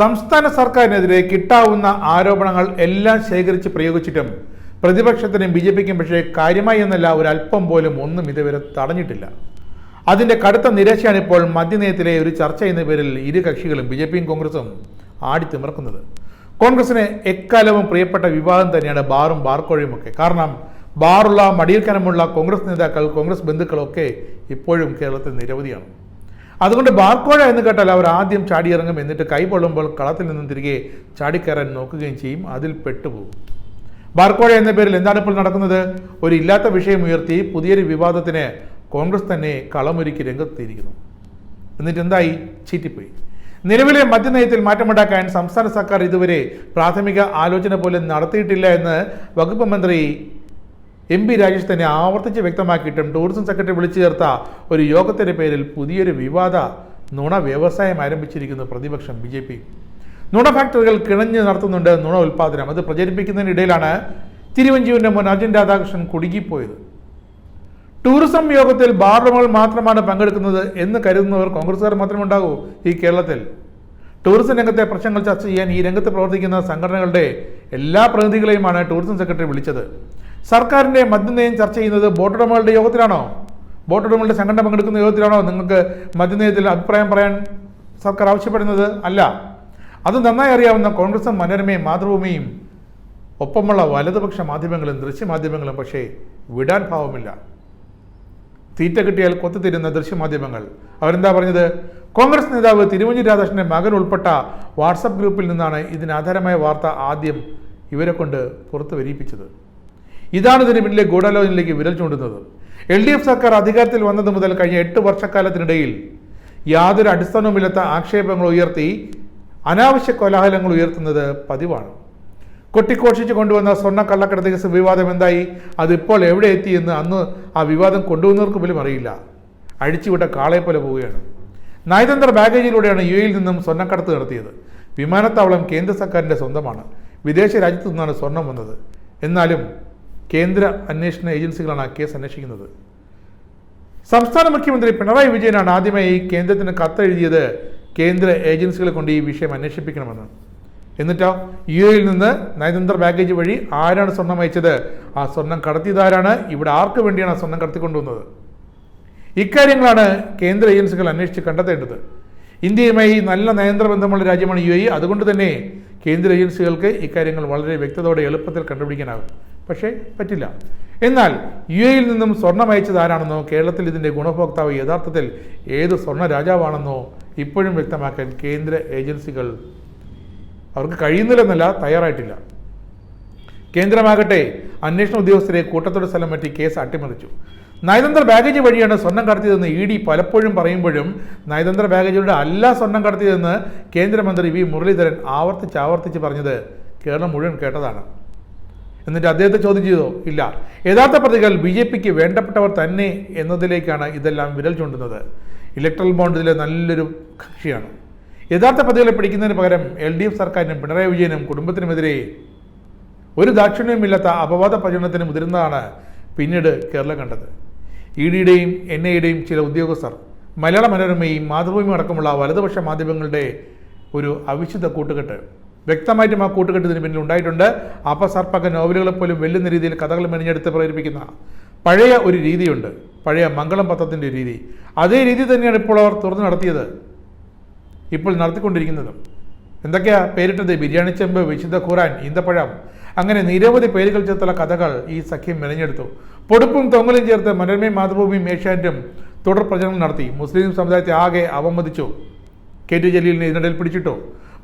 സംസ്ഥാന സർക്കാരിനെതിരെ കിട്ടാവുന്ന ആരോപണങ്ങൾ എല്ലാം ശേഖരിച്ച് പ്രയോഗിച്ചിട്ടും പ്രതിപക്ഷത്തിനും ബി ജെ പിക്കും പക്ഷേ കാര്യമായി എന്നല്ല ഒരല്പം പോലും ഒന്നും ഇതുവരെ തടഞ്ഞിട്ടില്ല. അതിന്റെ കടുത്ത നിരാശയാണ് ഇപ്പോൾ മദ്യനയത്തിലെ ഒരു ചർച്ച എന്ന പേരിൽ ഇരു കക്ഷികളും ബി ജെ പിയും കോൺഗ്രസും ആടിത്തിമിറക്കുന്നത് കോൺഗ്രസിന് എക്കാലവും പ്രിയപ്പെട്ട വിവാദം തന്നെയാണ് ബാറും ബാർക്കോഴയും ഒക്കെ. കാരണം ബാറുള്ള മടിയിൽ കനമുള്ള കോൺഗ്രസ് നേതാക്കൾ കോൺഗ്രസ് ബന്ധുക്കളൊക്കെ ഇപ്പോഴും കേരളത്തിൽ നിരവധിയാണ്. അതുകൊണ്ട് ബാർക്കോഴ എന്ന് കേട്ടാൽ അവർ ആദ്യം ചാടിയിറങ്ങും. എന്നിട്ട് കൈ പൊള്ളുമ്പോൾ കളത്തിൽ നിന്നും തിരികെ ചാടിക്കയറാൻ നോക്കുകയും ചെയ്യും. അതിൽ പെട്ടുപോകും. ബാർക്കോഴ എന്ന പേരിൽ എന്താണ് ഇപ്പോൾ നടക്കുന്നത്? ഒരു ഇല്ലാത്ത വിഷയം ഉയർത്തി പുതിയൊരു വിവാദത്തിന് കോൺഗ്രസ് തന്നെ കളമൊരുക്കി രംഗത്തിയിരിക്കുന്നു എന്നിട്ട് എന്തായി? ചീറ്റിപ്പോയി. നിലവിലെ മദ്യനയത്തിൽ മാറ്റമുണ്ടാക്കാൻ സംസ്ഥാന സർക്കാർ ഇതുവരെ പ്രാഥമിക ആലോചന പോലും നടത്തിയിട്ടില്ല എന്ന് വകുപ്പ് മന്ത്രി എം പി രാജേഷ് തന്നെ ആവർത്തിച്ച് വ്യക്തമാക്കിയിട്ടും ടൂറിസം സെക്രട്ടറി വിളിച്ചു ചേർത്ത ഒരു യോഗത്തിന്റെ പേരിൽ പുതിയൊരു വിവാദ നുണ വ്യവസായം ആരംഭിച്ചിരിക്കുന്നു പ്രതിപക്ഷം ബി ജെ പി. നുണ ഫാക്ടറികൾ കിണഞ്ഞ് നടത്തുന്നുണ്ട് നുണ ഉൽപ്പാദനം. അത് പ്രചരിപ്പിക്കുന്നതിനിടയിലാണ് തിരുവഞ്ചൂരിന്റെ മുൻ അർജുൻ രാധാകൃഷ്ണൻ കുടുങ്ങിപ്പോയത്. ടൂറിസം യോഗത്തിൽ ബാറുകൾ മാത്രമാണ് പങ്കെടുക്കുന്നത് എന്ന് കരുതുന്നവർ കോൺഗ്രസുകാർ മാത്രമേ ഉണ്ടാകൂ ഈ കേരളത്തിൽ. ടൂറിസം രംഗത്തെ പ്രശ്നങ്ങൾ ചർച്ച ചെയ്യാൻ ഈ രംഗത്ത് പ്രവർത്തിക്കുന്ന സംഘടനകളുടെ എല്ലാ പ്രതിനിധികളെയുമാണ് ടൂറിസം സെക്രട്ടറി വിളിച്ചത്. സർക്കാരിന്റെ മദ്യനയം ചർച്ച ചെയ്യുന്നത് ബോട്ടുടമകളുടെ യോഗത്തിലാണോ? ബോട്ടുടമകളുടെ സംഘടന പങ്കെടുക്കുന്ന യോഗത്തിലാണോ? നിങ്ങൾക്ക് മദ്യനയത്തിൽ അഭിപ്രായം പറയാൻ സർക്കാർ ആവശ്യപ്പെടുന്നത് അല്ല. അത് നന്നായി അറിയാവുന്ന കോൺഗ്രസും മനോരമയും മാതൃഭൂമിയും ഒപ്പമുള്ള വലതുപക്ഷ മാധ്യമങ്ങളും ദൃശ്യമാധ്യമങ്ങളും പക്ഷേ വിടാൻ ഭാവമില്ല. തീറ്റ കിട്ടിയാൽ കൊത്തുതിരുന്ന ദൃശ്യമാധ്യമങ്ങൾ. അവരെന്താ പറഞ്ഞത്? കോൺഗ്രസ് നേതാവ് തിരുവഞ്ചൂർ രാധാകൃഷ്ണന്റെ മകൻ ഉൾപ്പെട്ട വാട്സപ്പ് ഗ്രൂപ്പിൽ നിന്നാണ് ഇതിനാധാരമായ വാർത്ത ആദ്യം ഇവരെ കൊണ്ട് പുറത്തു വരിപ്പിച്ചത് ഇതാണ് ഇതിന് പിന്നിലെ ഗൂഢാലോചനയിലേക്ക് വിരൽ ചൂണ്ടുന്നത്. എൽ ഡി എഫ് സർക്കാർ അധികാരത്തിൽ വന്നത് മുതൽ കഴിഞ്ഞ എട്ട് വർഷക്കാലത്തിനിടയിൽ യാതൊരു അടിസ്ഥാനവുമില്ലാത്ത ആക്ഷേപങ്ങൾ ഉയർത്തി അനാവശ്യ കോലാഹലങ്ങൾ ഉയർത്തുന്നത് പതിവാണ്. കൊട്ടിക്കോഷിച്ച് കൊണ്ടുവന്ന സ്വർണ കള്ളക്കടത്ത് കേസ് വിവാദം എന്തായി? അതിപ്പോൾ എവിടെ എത്തിയെന്ന് അന്ന് ആ വിവാദം കൊണ്ടുവന്നവർക്ക് പോലും അറിയില്ല. അഴിച്ചുവിട്ട കാളയെപ്പോലെ പോലെ പോവുകയാണ്. നയതന്ത്ര ബാഗേജിലൂടെയാണ് യു എയിൽ നിന്നും സ്വർണക്കടത്ത് നടത്തിയത്. വിമാനത്താവളം കേന്ദ്ര സർക്കാരിന്റെ സ്വന്തമാണ്. വിദേശ രാജ്യത്തു നിന്നാണ് സ്വർണം വന്നത്. എന്നാലും കേന്ദ്ര അന്വേഷണ ഏജൻസികളാണ് ആ കേസ് അന്വേഷിക്കുന്നത്. സംസ്ഥാന മുഖ്യമന്ത്രി പിണറായി വിജയനാണ് ആദ്യമായി കേന്ദ്രത്തിന് കത്തെഴുതിയത് കേന്ദ്ര ഏജൻസികളെ കൊണ്ട് ഈ വിഷയം അന്വേഷിപ്പിക്കണമെന്ന്. എന്നിട്ടോ യു എയിൽ നിന്ന് നയതന്ത്ര ബാഗേജ് വഴി ആരാണ് സ്വർണം അയച്ചത്? ആ സ്വർണം കടത്തിയതാരാണ് ഇവിടെ ആർക്ക് വേണ്ടിയാണ് ആ സ്വർണം കടത്തിക്കൊണ്ടുവന്നത്? ഇക്കാര്യങ്ങളാണ് കേന്ദ്ര ഏജൻസികൾ അന്വേഷിച്ച് കണ്ടെത്തേണ്ടത്. ഇന്ത്യയുമായി നല്ല നയതന്ത്ര ബന്ധമുള്ള രാജ്യമാണ് യു എ അതുകൊണ്ട് തന്നെ കേന്ദ്ര ഏജൻസികൾക്ക് ഇക്കാര്യങ്ങൾ വളരെ വ്യക്തതയോടെ എളുപ്പത്തിൽ കണ്ടുപിടിക്കാനാകും. പക്ഷേ പറ്റില്ല. എന്നാൽ യു എയിൽ നിന്നും സ്വർണം അയച്ചത് ആരാണെന്നോ കേരളത്തിൽ ഇതിന്റെ ഗുണഭോക്താവ് യഥാർത്ഥത്തിൽ ഏത് സ്വർണ രാജാവാണെന്നോ ഇപ്പോഴും വ്യക്തമാക്കാൻ കേന്ദ്ര ഏജൻസികൾ അവർക്ക് കഴിയുന്നില്ലെന്നല്ല തയ്യാറായിട്ടില്ല. കേന്ദ്രമാകട്ടെ അന്വേഷണ ഉദ്യോഗസ്ഥരെ കൂട്ടത്തോടെ സ്ഥലം മാറ്റി കേസ് അട്ടിമറിച്ചു. നയതന്ത്ര ബാഗേജ് വഴിയാണ് സ്വർണം കടത്തിയതെന്ന് ഇ ഡി പലപ്പോഴും പറയുമ്പോഴും നയതന്ത്ര ബാഗേജിലൂടെ അല്ല സ്വർണം കടത്തിയതെന്ന് കേന്ദ്രമന്ത്രി വി മുരളീധരൻ ആവർത്തിച്ച് ആവർത്തിച്ച് പറഞ്ഞത് കേരളം മുഴുവൻ കേട്ടതാണ്. എന്നിട്ട് അദ്ദേഹത്തെ ചോദ്യം ചെയ്തോ? ഇല്ല. യഥാർത്ഥ പ്രതികൾ ബി ജെ പിക്ക് വേണ്ടപ്പെട്ടവർ തന്നെ എന്നതിലേക്കാണ് ഇതെല്ലാം വിരൽ ചൂണ്ടുന്നത്. ഇലക്ട്രൽ ഇതിലെ നല്ലൊരു കക്ഷിയാണ്. യഥാർത്ഥ പ്രതികളെ പിടിക്കുന്നതിന് പകരം എൽ ഡി എഫ് സർക്കാരിനും പിണറായി വിജയനും കുടുംബത്തിനുമെതിരെ ഒരു ദാക്ഷിണ്യമില്ലാത്ത അപവാദ പ്രചരണത്തിന് മുതിരുന്നതാണ് പിന്നീട് കേരളം കണ്ടത്. ഇ ഡിയുടെയും എൻ ഐയുടെയും ചില ഉദ്യോഗസ്ഥർ മലയാള മനോരമയും മാതൃഭൂമിയും അടക്കമുള്ള വലതുപക്ഷ മാധ്യമങ്ങളുടെ ഒരു അവിശുദ്ധ കൂട്ടുകെട്ട്. വ്യക്തമായിട്ടും ആ കൂട്ടുകെട്ടിന് പിന്നിൽ ഉണ്ടായിട്ടുണ്ട്. അപസർപ്പക നോവലുകളെ പോലും വെല്ലുന്ന രീതിയിൽ കഥകൾ മെനഞ്ഞെടുത്ത് പ്രേരിപ്പിക്കുന്ന പഴയ ഒരു രീതിയുണ്ട്. പഴയ മംഗളം പത്രത്തിന്റെ ഒരു രീതി. അതേ രീതി തന്നെയാണ് ഇപ്പോൾ അവർ തുറന്നു നടത്തിയത്. ഇപ്പോൾ നടത്തിക്കൊണ്ടിരിക്കുന്നതും. എന്തൊക്കെയാ പേരിട്ടത്? ബിരിയാണി ചെമ്പ് വിശുദ്ധ ഖുറാൻ ഈന്തപ്പഴം അങ്ങനെ നിരവധി പേരുകൾ ചേർത്തുള്ള കഥകൾ ഈ സഖ്യം മെനഞ്ഞെടുത്തു. പൊടുപ്പും തൊങ്ങലും ചേർത്ത് മനോരമയും മാതൃഭൂമിയും ഏഷ്യാനെറ്റും തുടർ പ്രചരണം നടത്തി. മുസ്ലിം സമുദായത്തെ ആകെ അവമതിച്ചു. കെ ടി ജലീലിനെ ഇതിനിടയിൽ പിടിച്ചിട്ടു.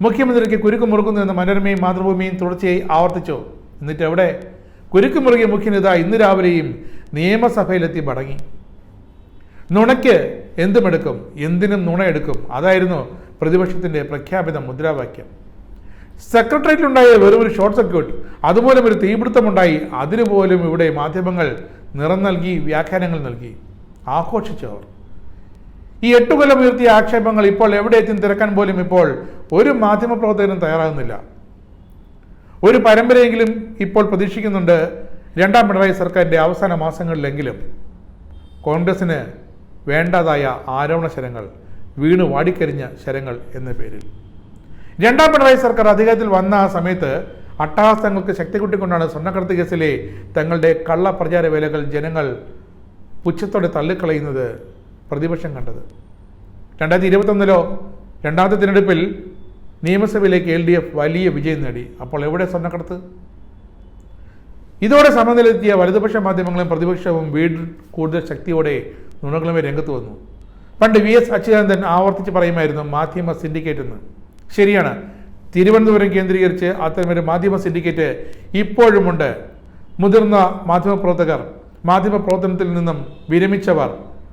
മുഖ്യമന്ത്രിക്ക് കുരുക്ക് മുറുക്കുന്നു എന്ന് മനോരമയും മാതൃഭൂമിയും തുടർച്ചയായി ആവർത്തിച്ചു. എന്നിട്ട് എവിടെ? കുരുക്ക് മുറുകിയ മുഖ്യനേത ഇന്ന് രാവിലെയും നിയമസഭയിലെത്തി മടങ്ങി. നുണയ്ക്ക് എന്തുമെടുക്കും? എന്തിനും നുണയെടുക്കും. അതായിരുന്നു പ്രതിപക്ഷത്തിന്റെ പ്രഖ്യാപിത മുദ്രാവാക്യം. സെക്രട്ടേറിയറ്റിലുണ്ടായ വെറും ഒരു ഷോർട്ട് സർക്യൂട്ട് അതുപോലെ ഒരു തീപിടുത്തമുണ്ടായി. അതിനു പോലും ഇവിടെ മാധ്യമങ്ങൾ നിറം നൽകി വ്യാഖ്യാനങ്ങൾ നൽകി. ആഘോഷിച്ചവർ. ഈ എട്ടു കൊല്ലം ഉയർത്തിയ ആക്ഷേപങ്ങൾ ഇപ്പോൾ എവിടെ എത്തി തിരക്കാൻ പോലും ഇപ്പോൾ ഒരു മാധ്യമപ്രവർത്തകനും തയ്യാറാകുന്നില്ല. ഒരു പരമ്പരയെങ്കിലും ഇപ്പോൾ പ്രതീക്ഷിക്കുന്നുണ്ട് രണ്ടാം പിണറായി സർക്കാരിന്റെ അവസാന മാസങ്ങളിലെങ്കിലും. കോൺഗ്രസിന് വേണ്ടതായ ആരോപണ ശരങ്ങൾ വീണ് വാടിക്കരിഞ്ഞ ശരങ്ങൾ എന്ന പേരിൽ. രണ്ടാം പിണറായി സർക്കാർ അധികാരത്തിൽ വന്ന ആ സമയത്ത് അട്ടഹാസങ്ങൾക്ക് ശക്തി കൂട്ടിക്കൊണ്ടാണ് സ്വർണക്കടത്ത് കേസിലെ തങ്ങളുടെ കള്ള പ്രചാര വേലകൾ ജനങ്ങൾ പുച്ഛത്തോടെ തള്ളിക്കളയുന്നത് പ്രതിപക്ഷം കണ്ടത്. രണ്ടായിരത്തി ഇരുപത്തൊന്നിലോ രണ്ടാമത്തെ തിരഞ്ഞെടുപ്പിൽ നിയമസഭയിലേക്ക് എൽ ഡി എഫ് വലിയ വിജയം നേടി. അപ്പോൾ എവിടെ സ്വർണക്കടത്ത്? ഇതോടെ സമനിലെത്തിയ വലതുപക്ഷ മാധ്യമങ്ങളും പ്രതിപക്ഷവും വീണ്ടും കൂടുതൽ ശക്തിയോടെ നുണകളുമേ രംഗത്ത് വന്നു. പണ്ട് വി എസ് അച്യുതാനന്ദൻ ആവർത്തിച്ച് പറയുമായിരുന്നു മാധ്യമ സിൻഡിക്കേറ്റ് എന്ന്. ശരിയാണ്. തിരുവനന്തപുരം കേന്ദ്രീകരിച്ച് അത്തരമൊരു മാധ്യമ സിൻഡിക്കേറ്റ് ഇപ്പോഴുമുണ്ട്. മുതിർന്ന മാധ്യമപ്രവർത്തകർ മാധ്യമപ്രവർത്തനത്തിൽ നിന്നും വിരമിച്ചവർ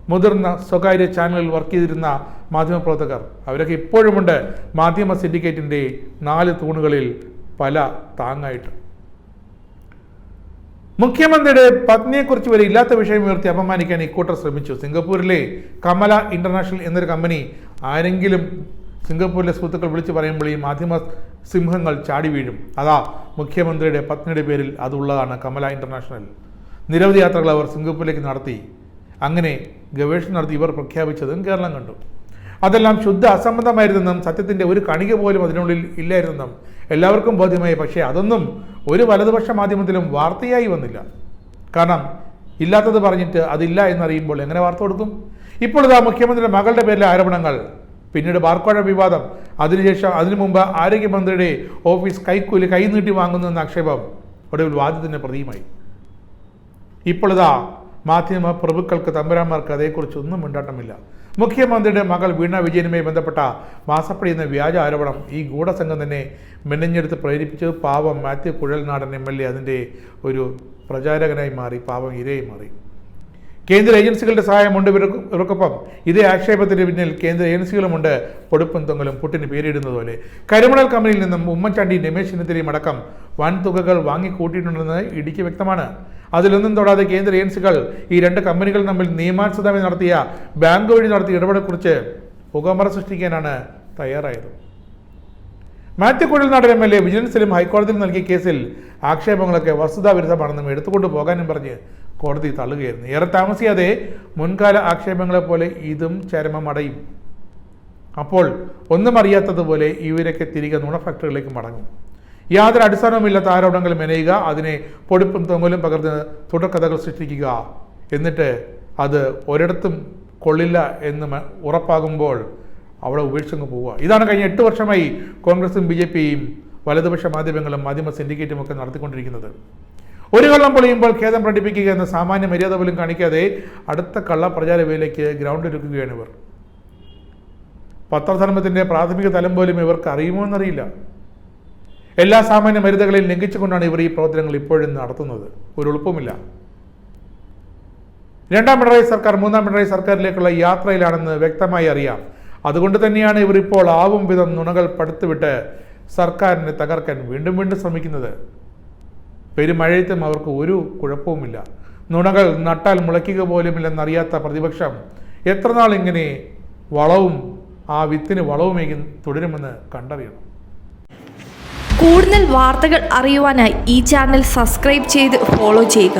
മുതിർന്ന സ്വകാര്യ ചാനലിൽ വർക്ക് ചെയ്തിരുന്ന മാധ്യമപ്രവർത്തകർ അവരൊക്കെ ഇപ്പോഴുമുണ്ട് മാധ്യമ സിൻഡിക്കേറ്റിന്റെ നാല് തൂണുകളിൽ പല താങ്ങായിട്ട്. മുഖ്യമന്ത്രിയുടെ പത്നിയെക്കുറിച്ച് വരെ ഇല്ലാത്ത വിഷയം ഉയർത്തി അപമാനിക്കാൻ ഇക്കൂട്ടർ ശ്രമിച്ചു. സിംഗപ്പൂരിലെ കമല ഇന്റർനാഷണൽ എന്നൊരു കമ്പനി ആരെങ്കിലും സിംഗപ്പൂരിലെ സുഹൃത്തുക്കൾ വിളിച്ചു പറയുമ്പോൾ ഈ മാധ്യമ സിംഹങ്ങൾ ചാടി വീഴും. അതാ മുഖ്യമന്ത്രിയുടെ പത്നിയുടെ പേരിൽ അതുള്ളതാണ് കമല ഇന്റർനാഷണൽ നിരവധി യാത്രകൾ അവർ സിംഗപ്പൂരിലേക്ക് നടത്തി. അങ്ങനെ ഗവേഷണം നടത്തി ഇവർ പ്രഖ്യാപിച്ചതും കേരളം കണ്ടു. അതെല്ലാം ശുദ്ധ അസംബന്ധമായിരുന്നെന്നും സത്യത്തിന്റെ ഒരു കണിക പോലും അതിനുള്ളിൽ ഇല്ലായിരുന്നെന്നും എല്ലാവർക്കും ബോധ്യമായി. പക്ഷേ അതൊന്നും ഒരു വലതുപക്ഷ മാധ്യമത്തിലും വാർത്തയായി വന്നില്ല. കാരണം ഇല്ലാത്തത് പറഞ്ഞിട്ട് അതില്ല എന്നറിയുമ്പോൾ എങ്ങനെ വാർത്ത കൊടുക്കും? ഇപ്പോൾ ഇതാ മുഖ്യമന്ത്രിയുടെ മകളുടെ പേരിലെ ആരോപണങ്ങൾ പിന്നീട് ബാർക്കോഴ വിവാദം. അതിനുശേഷം അതിനു മുമ്പ് ആരോഗ്യമന്ത്രിയുടെ ഓഫീസ് കൈക്കൂലി കൈനീട്ടി വാങ്ങുന്നു എന്ന ആക്ഷേപം ഒടുവിൽ വാദത്തിന്റെ പ്രതിയുമായി ഇപ്പോഴതാ മാധ്യമ പ്രഭുക്കൾക്ക് തമ്പുരാന്മാർക്ക് അതേക്കുറിച്ച് ഒന്നും മിണ്ടാട്ടമില്ല. മുഖ്യമന്ത്രിയുടെ മകൾ വീണ വിജയനുമായി ബന്ധപ്പെട്ട മാസപ്പടി എന്ന വ്യാജ ആരോപണം ഈ ഗൂഢസംഘം തന്നെ മെനഞ്ഞെടുത്ത് പ്രേരിപ്പിച്ചത് പാവം Mathew Kuzhalnadan M L A. അതിന്റെ ഒരു പ്രചാരകനായി മാറി പാവം ഇരയായി മാറി. കേന്ദ്ര ഏജൻസികളുടെ സഹായമുണ്ട് ഇവർക്ക് ഇവർക്കൊപ്പം. ഇതേ ആക്ഷേപത്തിന് പിന്നിൽ കേന്ദ്ര ഏജൻസികളുമുണ്ട്. പൊടുപ്പും തൊങ്ങലും പുട്ടിന് പേരിടുന്നത് പോലെ കരിമണൽ കമ്പനിയിൽ നിന്നും ഉമ്മൻചാണ്ടി രമേശ് ചെന്നിത്തലയും അടക്കം വൻ തുകകൾ വാങ്ങിക്കൂട്ടിയിട്ടുണ്ടെന്ന് ഇടിക്ക് വ്യക്തമാണ്. അതിലൊന്നും തൊടാതെ കേന്ദ്ര ഏജൻസികൾ ഈ രണ്ട് കമ്പനികൾ തമ്മിൽ നിയമാനുസൃതമായി നടത്തിയ ബാങ്ക് വഴി നടത്തിയ ഇടപെടലെക്കുറിച്ച് പുകമറ സൃഷ്ടിക്കാനാണ് തയ്യാറായത്. Mathew Kuzhalnadan M L A വിജിലൻസിലും ഹൈക്കോടതിയിലും നൽകിയ കേസിൽ ആക്ഷേപങ്ങളൊക്കെ വസ്തുതാവിരുദ്ധമാണെന്നും എടുത്തുകൊണ്ട് പോകാനും പറഞ്ഞ് കോടതി തള്ളുകയായിരുന്നു. ഏറെ താമസിയാതെ മുൻകാല ആക്ഷേപങ്ങളെപ്പോലെ ഇതും ചരമമടയും. അപ്പോൾ ഒന്നും അറിയാത്തതുപോലെ ഇവരൊക്കെ തിരികെ നുണ ഫാക്ടറികളിലേക്ക് മടങ്ങും. യാതൊരു അടിസ്ഥാനവുമില്ലാത്ത ആരോപണങ്ങൾ മെനയുക അതിനെ പൊടിപ്പും തൊങ്ങലും പകർന്ന് തുടർക്കഥകൾ സൃഷ്ടിക്കുക. എന്നിട്ട് അത് ഒരിടത്തും കൊള്ളില്ല എന്ന് ഉറപ്പാകുമ്പോൾ അവിടെ ഉപേക്ഷിച്ചങ്ങ് പോവുക. ഇതാണ് കഴിഞ്ഞ എട്ട് വർഷമായി കോൺഗ്രസും ബി ജെ പിയും വലതുപക്ഷ മാധ്യമങ്ങളും മാധ്യമ സിൻഡിക്കേറ്റും ഒക്കെ നടത്തിക്കൊണ്ടിരിക്കുന്നത്. ഒരു കള്ളം പൊളിയുമ്പോൾ ഖേദം പ്രകടിപ്പിക്കുക എന്ന സാമാന്യ മര്യാദ പോലും കാണിക്കാതെ അടുത്ത കള്ള പ്രചാരവയിലേക്ക് ഗ്രൗണ്ട് ഒരുക്കുകയാണ് ഇവർ. പത്രധർമ്മത്തിന്റെ പ്രാഥമിക തലം പോലും ഇവർക്ക് അറിയുമോ എന്നറിയില്ല. എല്ലാ സാമാന്യ മരുതകളെയും ലംഘിച്ചുകൊണ്ടാണ് ഇവർ ഈ പ്രവർത്തനങ്ങൾ ഇപ്പോഴും നടത്തുന്നത്. ഒരു എളുപ്പമില്ല രണ്ടാം പിണറായി സർക്കാർ മൂന്നാം പിണറായി സർക്കാരിലേക്കുള്ള യാത്രയിലാണെന്ന് വ്യക്തമായി അറിയാം. അതുകൊണ്ട് തന്നെയാണ് ഇവർ ഇപ്പോൾ ആവും വിധം നുണകൾ പടുത്തുവിട്ട് സർക്കാരിനെ തകർക്കാൻ വീണ്ടും വീണ്ടും ശ്രമിക്കുന്നത്. പെരുമഴയത്തും അവർക്ക് ഒരു കുഴപ്പവുമില്ല. നുണകൾ നട്ടാൽ മുളയ്ക്കുക പോലുമില്ലെന്നറിയാത്ത പ്രതിപക്ഷം എത്ര നാൾ ഇങ്ങനെ വളവും ആ വിത്തിന് വളവുമേകി തുടരുമെന്ന് കണ്ടറിയണം. കൂടുതൽ വാർത്തകൾ അറിയുവാനായി ഈ ചാനൽ സബ്സ്ക്രൈബ് ചെയ്ത് ഫോളോ ചെയ്യുക.